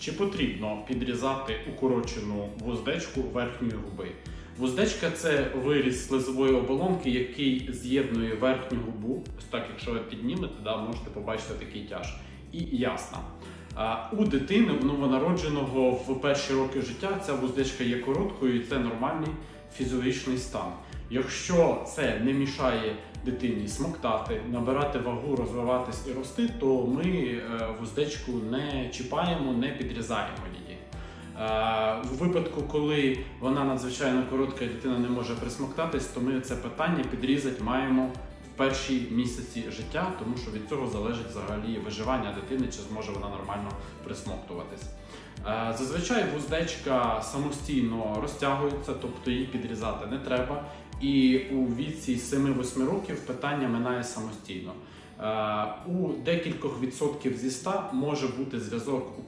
Чи потрібно підрізати укорочену вуздечку верхньої губи? Вуздечка це виріз слизової оболонки, який з'єднує верхню губу. Ось так, якщо ви піднімете, да, можете побачити такий тяж. І ясна. У дитини, у новонародженого в перші роки життя ця вуздечка є короткою, і це нормальний фізіологічний стан. Якщо це не мішає дитині смоктати, набирати вагу, розвиватись і рости, то ми е, вуздечку не чіпаємо, не підрізаємо її. Е, У випадку, коли вона надзвичайно коротка і дитина не може присмоктатись, то ми це питання підрізати маємо в перші місяці життя, тому що від цього залежить взагалі виживання дитини, чи зможе вона нормально присмоктуватись. Е, Зазвичай вуздечка самостійно розтягується, тобто її підрізати не треба. І у віці 7-8 років питання минає самостійно. Е, У декількох відсотків зі 100 може бути зв'язок укорочення